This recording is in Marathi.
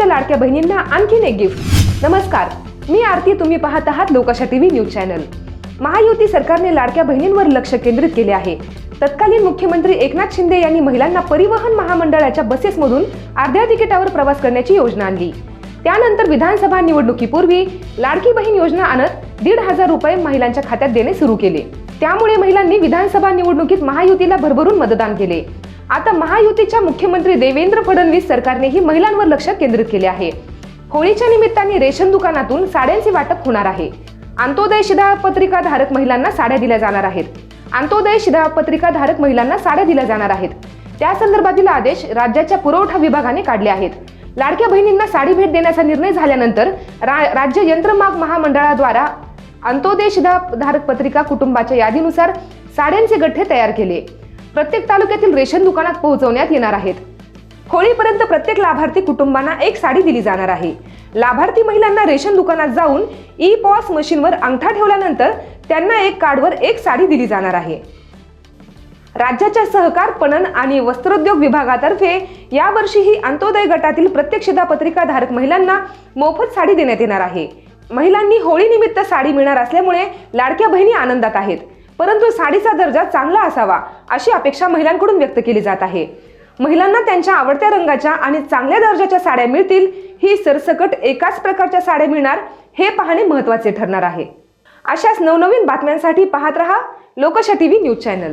महायुतीनिमित्त लाडक्या बहिणींना आणखीन एक गिफ्ट नमस्कार. मी आरती तुम्ही पाहत आहात लोकशा टीव्ही न्यूज चॅनल. महायुती सरकारने लाडक्या बहिणींवर लक्ष केंद्रित केले आहे. तत्कालीन मुख्यमंत्री एकनाथ शिंदे यांनी महिलांना परिवहन महामंडळाच्या बसेसमधून अर्ध्या तिकिटावर प्रवास करण्याची योजना आणली. त्यानंतर विधानसभा निवडणुकीपूर्वी लाडकी बहीण योजना आणत दीड हजार रुपये महिलांच्या खात्यात देणे सुरू केले. त्यामुळे महिलांनी विधानसभा निवडणुकीत महायुतीला भरभरून मतदान केले. आता महायुतीच्या मुख्यमंत्री देवेंद्र फडणवीस सरकारनेही महिलांवर लक्ष केंद्रित केले आहे. होळीच्या निमित्ताने रेशन दुकानातून साड्यांचे वाटप होणार आहे. अंत्योदय शिधापत्रिका धारक महिलांना साड्या दिल्या जाणार आहेत. अंत्योदय शिधापत्रिका धारक महिलांना साड्या दिल्या जाणार आहेत. त्या संदर्भातील आदेश राज्याच्या पुरवठा विभागाने काढले आहेत. लाडक्या बहिणींना साडी भेट देण्याचा निर्णय झाल्यानंतर रा- राज्य यंत्रमाग महामंडळाद्वारा अंत्योदय पत्रिका कुटुंबाच्या यादीनुसार साड्यांचे गठ्ठे तयार केले. प्रत्येक तालुक्यातील रेशन दुकानात पोहोचवण्यात येणार आहेत. होळीपर्यंत प्रत्येक लाभार्थी कुटुंबांना एक साडी दिली जाणार आहे. लाभार्थी महिलांना रेशन दुकानात जाऊन ई पॉस मशीनवर अंगठा ठेवल्यानंतर त्यांना एक कार्डवर एक साडी दिली जाणार आहे. राज्याच्या सहकार पणन आणि वस्त्रोद्योग विभागातर्फे यावर्षीही अंत्योदय गटातील प्रत्येक शिधापत्रिका धारक महिलांना मोफत साडी देण्यात येणार आहे. महिलांनी होळीनिमित्त साडी मिळणार असल्यामुळे लाडक्या बहिणी आनंदात आहेत. परंतु साडीचा दर्जा चांगला असावा अशी अपेक्षा महिलांकडून व्यक्त केली जात आहे. महिलांना त्यांच्या आवडत्या रंगाच्या आणि चांगल्या दर्जाच्या साड्या मिळतील ही सरसकट एकाच प्रकारच्या साड्या मिळणार हे पाहणे महत्त्वाचे ठरणार आहे. अशाच नवनवीन बातम्यांसाठी पाहत रहा लोकशा टीव्ही न्यूज चॅनल.